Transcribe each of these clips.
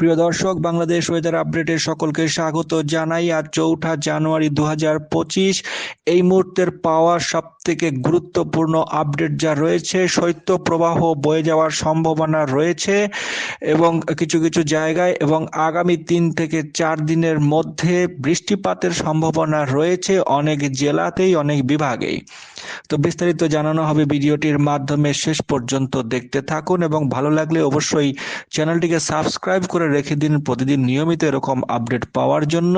প্রিয় দর্শক, বাংলাদেশ ওয়েদার আপডেটে সকলকে স্বাগত জানাই। আজ চৌঠা জানুয়ারি দু পঁচিশ। এই মুহূর্তের পাওয়া সব থেকে গুরুত্বপূর্ণ আপডেট যা রয়েছে শৈত্য প্রবাহ বয়ে যাওয়ার সম্ভাবনা রয়েছে এবং কিছু কিছু জায়গায় এবং আগামী তিন থেকে চার দিনের মধ্যে বৃষ্টিপাতের সম্ভাবনা রয়েছে অনেক জেলাতেই, অনেক বিভাগেই। তো বিস্তারিত জানানো হবে ভিডিওটির মাধ্যমে। শেষ পর্যন্ত দেখতে থাকুন এবং ভালো লাগলে অবশ্যই চ্যানেলটিকে সাবস্ক্রাইব করে রেখে দিন। প্রতিদিন নিয়মিত এরকম আপডেট পাওয়ার জন্য।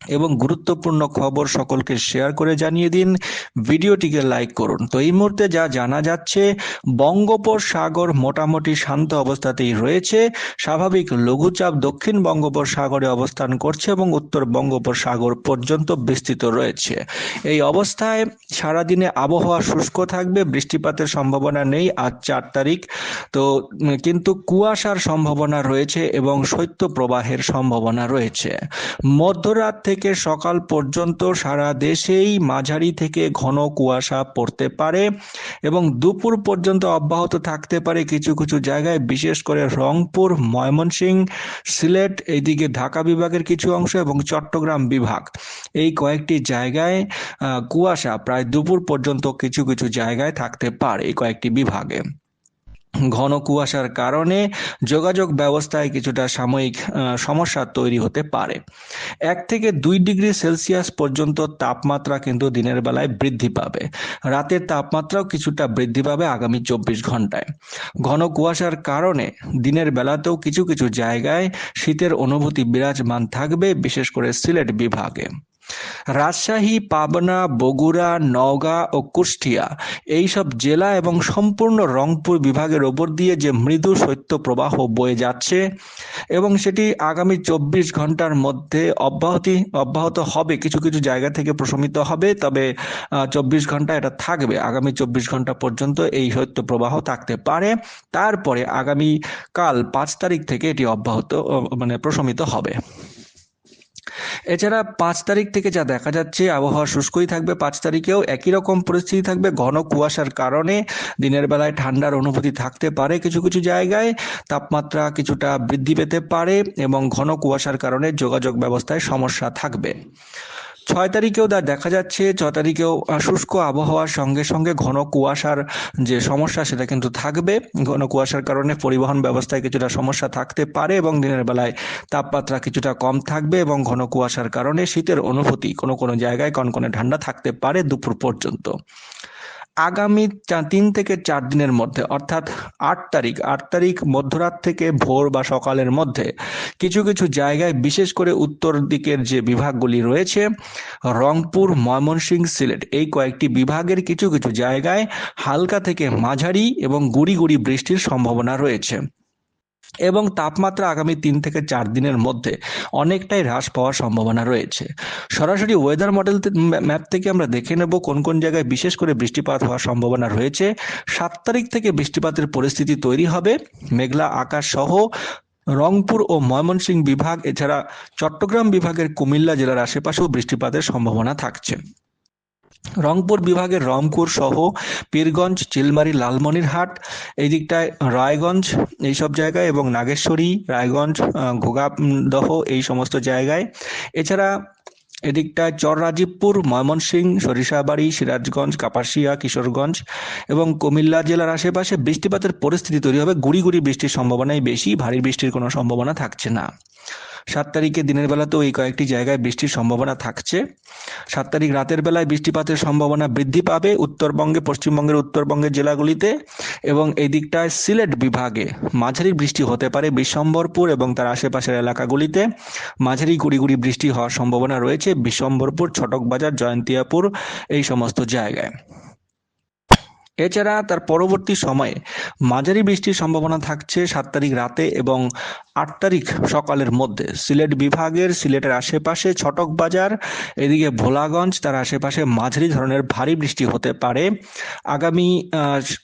এবং গুরুত্বপূর্ণ খবর সকলকে শেয়ার করে জানিয়ে দিন। ভিডিওটিকে লাইক করুন। তো এই মুহূর্তে যা জানা যাচ্ছে, বঙ্গোপসাগর মোটামুটি শান্ত অবস্থাতেই রয়েছে। স্বাভাবিক লঘুচাপ দক্ষিণ বঙ্গোপসাগরে অবস্থান করছে এবং উত্তর বঙ্গোপসাগর পর্যন্ত বিস্তৃত রয়েছে। এই অবস্থায় সারাদিনে আবহাওয়া শুষ্ক থাকবে, বৃষ্টিপাতের সম্ভাবনা নেই আজ চার তারিখ। তো কিন্তু কুয়াশার সম্ভাবনা রয়েছে এবং শৈত্য প্রবাহের সম্ভাবনা রয়েছে। মধ্যরাত থেকে সকাল পর্যন্ত সারা দেশেই মাঝারি থেকে ঘন কুয়াশা পড়তে পারে এবং দুপুর পর্যন্ত অব্যাহত থাকতে পারে কিছু কিছু জায়গায়, বিশেষ করে রংপুর, ময়মনসিংহ, সিলেট, এইদিকে ঢাকা বিভাগের কিছু অংশ এবং চট্টগ্রাম বিভাগ। এই কয়েকটি জায়গায় কুয়াশা প্রায় দুপুর পর্যন্ত কিছু কিছু জায়গায় থাকতে পারে এই কয়েকটি বিভাগে। ঘন কুয়াশার কারণে যোগাযোগ ব্যবস্থায় কিছুটা সাময়িক সমস্যা তৈরি হতে পারে। এক থেকে দুই ডিগ্রি সেলসিয়াস পর্যন্ত তাপমাত্রা কিন্তু দিনের বেলায় বৃদ্ধি পাবে। রাতের তাপমাত্রাও কিছুটা বৃদ্ধি পাবে আগামী চব্বিশ ঘন্টায়। ঘন কুয়াশার কারণে দিনের বেলাতেও কিছু কিছু জায়গায় শীতের অনুভূতি বিরাজমান থাকবে, বিশেষ করে সিলেট বিভাগে। রাজশাহী, পাবনা, বগুড়া, নওগাঁ ও কুষ্টিয়া এইসব জেলা এবং সম্পূর্ণ রংপুর বিভাগের ওপর দিয়ে যে মৃদু শৈত্য প্রবাহ বয়ে যাচ্ছে এবং সেটি আগামী চব্বিশ ঘণ্টার মধ্যে অব্যাহতি, অব্যাহত হবে, কিছু কিছু জায়গা থেকে প্রশমিত হবে। তবে চব্বিশ ঘণ্টা এটা থাকবে। আগামী চব্বিশ ঘণ্টা পর্যন্ত এই শৈত্য প্রবাহ থাকতে পারে। তারপরে আগামী কাল পাঁচ তারিখ থেকে এটি অব্যাহত মানে প্রশমিত হবে। এছাড়া পাঁচ তারিখ থেকে যা দেখা যাচ্ছে, আবহাওয়া শুষ্কই থাকবে পাঁচ তারিখেও। একই রকম পরিস্থিতি থাকবে ঘন কুয়াশার কারণে। দিনের বেলায় ঠান্ডার অনুভূতি থাকতে পারে কিছু কিছু জায়গায়। তাপমাত্রা কিছুটা বৃদ্ধি পেতে পারে এবং ঘন কুয়াশার কারণে যোগাযোগ ব্যবস্থায় সমস্যা থাকবে। ছয় তারিখেও দেখা যাচ্ছে, ছয় তারিখেও শুষ্ক আবহাওয়ার সঙ্গে সঙ্গে ঘন কুয়াশার যে সমস্যা সেটা কিন্তু থাকবে। ঘন কুয়াশার কারণে পরিবহন ব্যবস্থায় কিছুটা সমস্যা থাকতে পারে এবং দিনের বেলায় তাপমাত্রা কিছুটা কম থাকবে এবং ঘন কুয়াশার কারণে শীতের অনুভূতি কোনো কোনো জায়গায় কনকনে ঠান্ডা থাকতে পারে দুপুর পর্যন্ত। আগামী তিন থেকে চার দিনের মধ্যে, অর্থাৎ আট তারিখ আট তারিখ মধ্যরাত থেকে ভোর বা সকালের মধ্যে কিছু কিছু জায়গায়, বিশেষ করে উত্তর দিকের যে বিভাগগুলি রয়েছে, রংপুর, ময়মনসিংহ, সিলেট, এই কয়েকটি বিভাগের কিছু কিছু জায়গায় হালকা থেকে মাঝারি এবং গুড়ি গুড়ি বৃষ্টির সম্ভাবনা রয়েছে। এবং তাপমাত্রা আগামী তিন থেকে চার দিনের মধ্যে অনেকটাই হ্রাস পাওয়ার সম্ভাবনা রয়েছে। সরাসরি ওয়েদার মডেল ম্যাপ থেকে আমরা দেখে নেব কোন কোন জায়গায় বিশেষ করে বৃষ্টিপাত হওয়ার সম্ভাবনা রয়েছে। সাত তারিখ থেকে বৃষ্টিপাতের পরিস্থিতি তৈরি হবে। মেঘলা আকাশ সহ রংপুর ও ময়মনসিংহ বিভাগ, এছাড়া চট্টগ্রাম বিভাগের কুমিল্লা জেলার আশেপাশেও বৃষ্টিপাতের সম্ভাবনা থাকছে। রংপুর বিভাগের রংপুর সহ পীরগঞ্জ, চিলমারি, লালমনিরহাট এই দিকটায় রায়গঞ্জ এইসব জায়গায় এবং নাগেশ্বরী, রায়গঞ্জ ঘোগাদহ এই সমস্ত জায়গায়। এছাড়া এদিকটায় চর রাজীবপুর ময়মনসিংহ, সরিষাবাড়ি, সিরাজগঞ্জ, কাপাসিয়া, কিশোরগঞ্জ এবং কুমিল্লা জেলার আশেপাশে বৃষ্টিপাতের পরিস্থিতি তৈরি হবে। গুড়ি গুড়ি বৃষ্টির সম্ভাবনাই বেশি। ভারী বৃষ্টির কোনো সম্ভাবনা থাকছে না। সাত তারিখে দিনের বেলাতেও এই কয়েকটি জায়গায় বৃষ্টির সম্ভাবনা থাকছে। সাত তারিখ রাতের বেলায় বৃষ্টিপাতের সম্ভাবনা বৃদ্ধি পাবে উত্তরবঙ্গে, পশ্চিমবঙ্গের উত্তরবঙ্গের জেলাগুলিতে এবং এই দিকটায় সিলেট বিভাগে। মাঝারি বৃষ্টি হতে পারে বিশ্বম্বরপুর এবং তার আশেপাশের এলাকাগুলিতে। মাঝারি গুড়ি গুড়ি বৃষ্টি হওয়ার সম্ভাবনা রয়েছে বিশ্বম্বরপুর ছটকবাজার, জয়ন্তিয়াপুর, এই সমস্ত জায়গায়। এছাড়া তার পরবর্তী সময়ে মাঝারি বৃষ্টির সম্ভাবনা থাকছে সাত তারিখ রাতে এবং আট তারিখ সকালের মধ্যে। সিলেট বিভাগের সিলেটের আশেপাশে ছটক বাজার, এদিকে ভোলাগঞ্জ, তার আশেপাশে মাঝারি ধরনের ভারী বৃষ্টি হতে পারে আগামী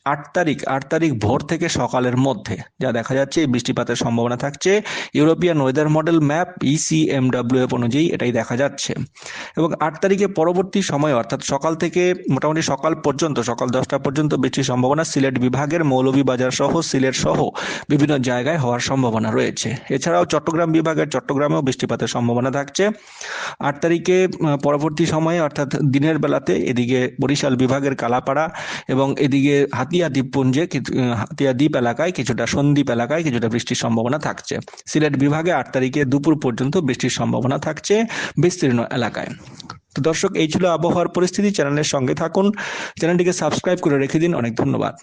আট তারিখ আট তারিখ ভোর থেকে সকালের মধ্যে। যা দেখা যাচ্ছে বৃষ্টিপাতের সম্ভাবনা থাকছে। European weather model map ECMW F অনুযায়ী এটাই দেখা যাচ্ছে। এবং আট তারিখে পরবর্তী সময়, অর্থাৎ সকাল থেকে মোটামুটি সকাল পর্যন্ত, সকাল দশটা পর্যন্ত পর্যন্ত বৃষ্টির সম্ভাবনা সিলেট বিভাগের মৌলভীবাজার সহ সিলেট সহ বিভিন্ন জায়গায় হওয়ার সম্ভাবনা রয়েছে। এছাড়াও চট্টগ্রাম বিভাগের চট্টগ্রামেও বৃষ্টিপাতের সম্ভাবনা থাকছে। আট তারিখে পরবর্তী সময়ে, অর্থাৎ দিনের বেলাতে এদিকে বরিশাল বিভাগের কালাপাড়া এবং এদিকে হাতিয়া দ্বীপপুঞ্জে হাতিয়া দ্বীপ এলাকায় কিছুটা সন্দ্বীপ এলাকায় কিছুটা বৃষ্টির সম্ভাবনা থাকছে। সিলেট বিভাগে আট তারিখে দুপুর পর্যন্ত বৃষ্টির সম্ভাবনা থাকছে বিস্তীর্ণ এলাকায়। তো দর্শক, এই ছিল আবহাওয়ার পরিস্থিতি। চ্যানেলের সঙ্গে থাকুন। চ্যানেলটিকে সাবস্ক্রাইব করে রেখে দিন। অনেক ধন্যবাদ।